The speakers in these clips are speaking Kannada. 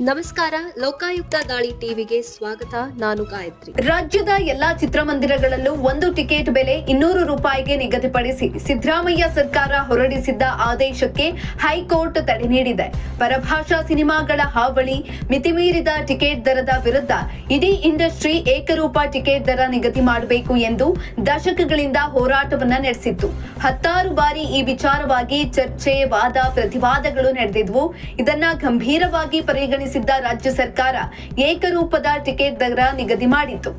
ನಮಸ್ಕಾರ, ಲೋಕಾಯುಕ್ತ ದಾಳಿ ಟಿವಿಗೆ ಸ್ವಾಗತ. ನಾನು ಗಾಯತ್ರಿ. ರಾಜ್ಯದ ಎಲ್ಲಾ ಚಿತ್ರಮಂದಿರಗಳಲ್ಲೂ ಒಂದು ಟಿಕೆಟ್ ಬೆಲೆ ಇನ್ನೂರು ರೂಪಾಯಿಗೆ ನಿಗದಿಪಡಿಸಿ ಸಿದ್ದರಾಮಯ್ಯ ಸರ್ಕಾರ ಹೊರಡಿಸಿದ್ದ ಆದೇಶಕ್ಕೆ ಹೈಕೋರ್ಟ್ ತಡೆ ನೀಡಿದೆ. ಪರಭಾಷಾ ಸಿನಿಮಾಗಳ ಹಾವಳಿ, ಮಿತಿಮೀರಿದ ಟಿಕೆಟ್ ದರದ ವಿರುದ್ಧ ಇಡೀ ಇಂಡಸ್ಟ್ರಿ ಏಕರೂಪ ಟಿಕೆಟ್ ದರ ನಿಗದಿ ಮಾಡಬೇಕು ಎಂದು ದಶಕಗಳಿಂದ ಹೋರಾಟವನ್ನ ನಡೆಸಿತ್ತು. ಹತ್ತಾರು ಬಾರಿ ಈ ವಿಚಾರವಾಗಿ ಚರ್ಚೆ, ವಾದ, ಪ್ರತಿವಾದಗಳು ನಡೆದಿದ್ವು. ಇದನ್ನ ಗಂಭೀರವಾಗಿ ಪರಿಗಣಿಸಿದ್ದ ರಾಜ್ಯ ಸರ್ಕಾರ ಏಕರೂಪದ ಟಿಕೆಟ್ ದರ ನಿಗದಿ ಮಾಡಿತ್ತು.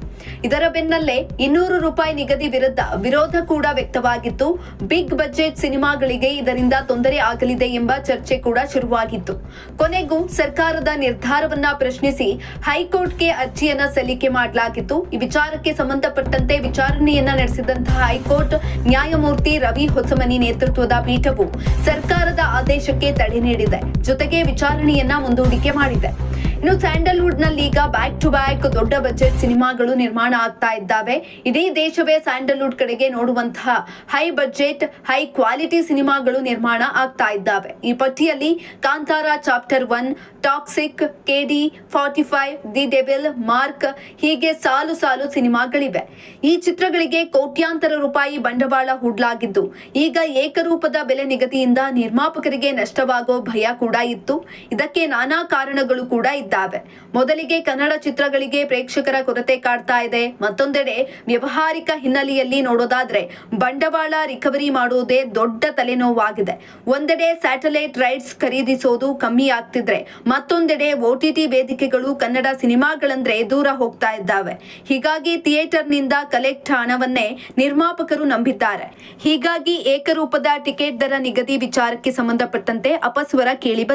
ಇದರ ಬೆನ್ನಲ್ಲೇ ಇನ್ನೂರು ರೂಪಾಯಿ ನಿಗದಿ ವಿರುದ್ಧ ವಿರೋಧ ಕೂಡ ವ್ಯಕ್ತವಾಗಿತ್ತು. ಬಿಗ್ ಬಜೆಟ್ ಸಿನಿಮಾಗಳಿಗೆ ಇದರಿಂದ ತೊಂದರೆ ಆಗಲಿದೆ ಎಂಬ ಚರ್ಚೆ ಕೂಡ ಶುರುವಾಗಿತ್ತು. ಕೊನೆಗೂ ಸರ್ಕಾರದ ನಿರ್ಧಾರವನ್ನ ಪ್ರಶ್ನಿಸಿ ಹೈಕೋರ್ಟ್ಗೆ ಅರ್ಜಿಯನ್ನ ಸಲ್ಲಿಕೆ ಮಾಡಲಾಗಿತ್ತು. ಈ ವಿಚಾರಕ್ಕೆ ಸಂಬಂಧಪಟ್ಟಂತೆ ವಿಚಾರಣೆಯನ್ನ ನಡೆಸಿದಂತಹ ಹೈಕೋರ್ಟ್ ನ್ಯಾಯಮೂರ್ತಿ ರವಿ ಹೊಸಮನಿ ನೇತೃತ್ವದ ಪೀಠವು ಸರ್ಕಾರದ ಆದೇಶಕ್ಕೆ ತಡೆ ನೀಡಿದೆ. ಜೊತೆಗೆ ವಿಚಾರಣೆಯನ್ನ ಮುಂದೂಡಿಕೆ ಮಾಡಿದೆ. 20. ಇನ್ನು ಸ್ಯಾಂಡಲ್ವುಡ್ನಲ್ಲಿ ಈಗ ಬ್ಯಾಕ್ ಟು ಬ್ಯಾಕ್ ದೊಡ್ಡ ಬಜೆಟ್ ಸಿನಿಮಾಗಳು ನಿರ್ಮಾಣ ಆಗ್ತಾ ಇದ್ದಾವೆ. ಇಡೀ ದೇಶವೇ ಸ್ಯಾಂಡಲ್ವುಡ್ ಕಡೆಗೆ ನೋಡುವಂತಹ ಹೈ ಬಜೆಟ್ ಹೈ ಕ್ವಾಲಿಟಿ ಸಿನಿಮಾಗಳು ನಿರ್ಮಾಣ ಆಗ್ತಾ ಇದ್ದಾವೆ. ಈ ಪಟ್ಟಿಯಲ್ಲಿ Kantara chapter one Toxic KD forty five The Devil Mark ಹೀಗೆ ಸಾಲು ಸಾಲು ಸಿನಿಮಾಗಳಿವೆ. ಈ ಚಿತ್ರಗಳಿಗೆ ಕೋಟ್ಯಾಂತರ ರೂಪಾಯಿ ಬಂಡವಾಳ ಹೂಡಲಾಗಿದ್ದು, ಈಗ ಏಕರೂಪದ ಬೆಲೆ ನಿಗದಿಯಿಂದ ನಿರ್ಮಾಪಕರಿಗೆ ನಷ್ಟವಾಗೋ ಭಯ ಕೂಡ ಇತ್ತು. ಇದಕ್ಕೆ ನಾನಾ ಕಾರಣಗಳು ಕೂಡ ಇದ್ದಾವೆ ಮೊದಲಿಗೆ ಕನ್ನಡ ಚಿತ್ರಗಳಿಗೆ ಪ್ರೇಕ್ಷಕರ ಕೊರತೆ ಕಾಡ್ತಾ ಇದೆ. ಮತ್ತೊಂದೆಡೆ ವ್ಯವಹಾರಿಕ ಹಿನ್ನೆಲೆಯಲ್ಲಿ ನೋಡೋದಾದ್ರೆ ಬಂಡವಾಳ ರಿಕವರಿ ಮಾಡುವುದೇ ದೊಡ್ಡ ತಲೆನೋವಾಗಿದೆ. ಒಂದೆಡೆ ಸ್ಯಾಟಲೈಟ್ ರೈಟ್ಸ್ ಖರೀದಿಸೋದು ಕಮ್ಮಿ ಆಗ್ತಿದ್ರೆ ಮತ್ತೊಂದೆಡೆ ಓಟಿಟಿ ವೇದಿಕೆಗಳು ಕನ್ನಡ ಸಿನಿಮಾಗಳಂದ್ರೆ ದೂರ ಹೋಗ್ತಾ ಇದ್ದಾವೆ. ಹೀಗಾಗಿ ಥಿಯೇಟರ್ನಿಂದ ಕಲೆಕ್ಟ್ ಹಣವನ್ನೇ ನಿರ್ಮಾಪಕರು ನಂಬಿದ್ದಾರೆ. ಹೀಗಾಗಿ ಏಕರೂಪದ ಟಿಕೆಟ್ ದರ ನಿಗದಿ ವಿಚಾರಕ್ಕೆ ಸಂಬಂಧಪಟ್ಟಂತೆ ಅಪಸ್ವರ ಕೇಳಿ